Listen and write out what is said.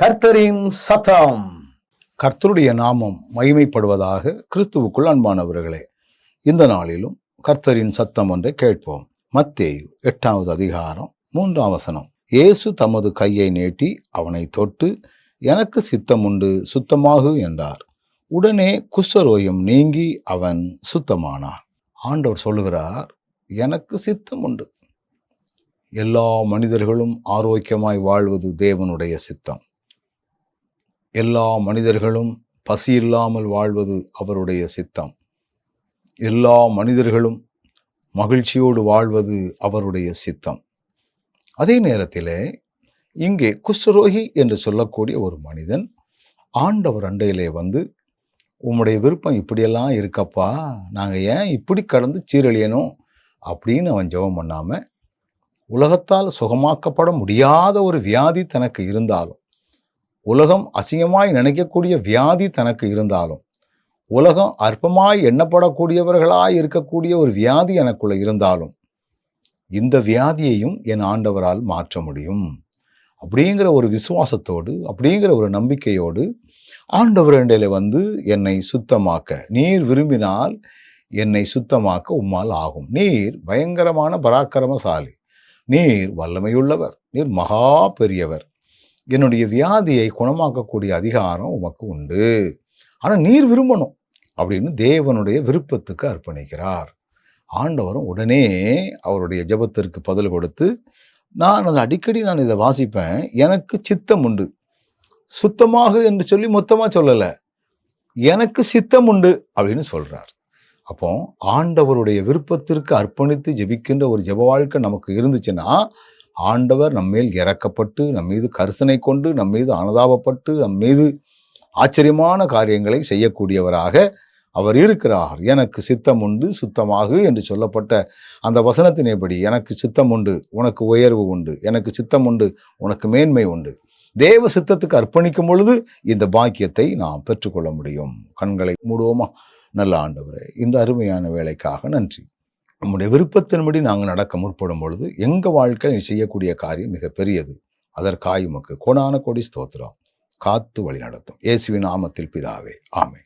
கர்த்தரின் சத்தம். கர்த்தருடைய நாமம் மகிமைப்படுவதாக கிறிஸ்துவுக்குள் அன்பானவர்களே இந்த நாளிலும் கர்த்தரின் சத்தம் ஒன்றை கேட்போம். மத்தேயு எட்டாவது அதிகாரம் மூன்றாம் வசனம். இயேசு தமது கையை நீட்டி அவனை தொட்டு எனக்கு சித்தம் உண்டு சுத்தமாகு என்றார். உடனே குஷ்டரோயம் நீங்கி அவன் சுத்தமானான். ஆண்டவர் சொல்லுகிறார் எனக்கு சித்தம் உண்டு எல்லா மனிதர்களும் ஆரோக்கியமாய் வாழ்வது தேவனுடைய சித்தம். எல்லா மனிதர்களும் பசி இல்லாமல் வாழ்வது அவருடைய சித்தம். எல்லா மனிதர்களும் மகிழ்ச்சியோடு வாழ்வது அவருடைய சித்தம். அதே நேரத்தில் இங்கே குஷ்டரோகி என்று சொல்லக்கூடிய ஒரு மனிதன் ஆண்டவர் அண்டையிலே வந்து உம்முடைய விருப்பம் இப்படியெல்லாம் இருக்கப்பா நாங்கள் ஏன் இப்படி கடந்து சீரழியணும்? அப்படின்னு அவன் ஜெபம் பண்ணாமல் உலகத்தால் சுகமாக்கப்பட முடியாத ஒரு வியாதி தனக்கு இருந்தாலும் உலகம் அசிங்கமாய் நினைக்கக்கூடிய வியாதி தனக்கு இருந்தாலும் உலகம் அற்பமாய் எண்ணப்படக்கூடியவர்களாய் இருக்கக்கூடிய ஒரு வியாதி எனக்குள்ள இருந்தாலும் இந்த வியாதியையும் என் ஆண்டவரால் மாற்ற முடியும். அப்படிங்கிற ஒரு விசுவாசத்தோடு அப்படிங்கிற ஒரு நம்பிக்கையோடு ஆண்டவர் இடையில வந்து என்னை சுத்தமாக்க நீர் விரும்பினால் என்னை சுத்தமாக்க உம்மால் ஆகும். நீர் பயங்கரமான பராக்கிரமசாலி நீர் வல்லமையுள்ளவர் நீர் மகா பெரியவர். என்னுடைய வியாதியை குணமாக்கக்கூடிய அதிகாரம் உமக்கு உண்டு. ஆனால் நீர் விரும்பணும் அப்படின்னு தேவனுடைய விருப்பத்துக்கு அர்ப்பணிக்கிறார். ஆண்டவரும் உடனே அவருடைய ஜெபத்திற்கு பதில் கொடுத்து நான் அதை அடிக்கடி நான் இதை வாசிப்பேன். எனக்கு சித்தம் உண்டு. சுத்தமாக? என்று சொல்லி மொத்தமாக சொல்லலை. எனக்கு சித்தம் உண்டு அப்படின்னு சொல்கிறார் அப்போ ஆண்டவருடைய விருப்பத்திற்கு அர்ப்பணித்து ஜெபிக்கின்ற ஒரு ஜெப வாழ்க்கை நமக்கு இருந்துச்சுன்னா ஆண்டவர் நம்மேல் இறக்கப்பட்டு நம் மீது கரிசனை கொண்டு நம் மீது அனுதாபப்பட்டு நம் மீது ஆச்சரியமான காரியங்களை செய்யக்கூடியவராக அவர் இருக்கிறார். எனக்கு சித்தம் உண்டு சுத்தமாகு என்று சொல்லப்பட்ட அந்த வசனத்தினைப்படி எனக்கு சித்தம் உண்டு உனக்கு உயர்வு உண்டு எனக்கு சித்தம் உண்டு உனக்கு மேன்மை உண்டு. தேவ சித்தத்துக்கு அர்ப்பணிக்கும் பொழுது இந்த பாக்கியத்தை நாம் பெற்றுக்கொள்ள முடியும். கண்களை மூடுவோமா? நல்ல ஆண்டவரே இந்த அருமையான வேலைக்காக நன்றி. நம்முடைய விருப்பத்தின்படி நாங்கள் நடக்க முற்படும் பொழுது எங்கள் வாழ்க்கையில் நீ செய்யக்கூடிய காரியம் மிக பெரியது. அதற்காய் உமக்கு கோணான கோடி ஸ்தோத்திரம். காத்து வழி நடத்தும் இயேசுவின் நாமத்தில் பிதாவே. ஆமே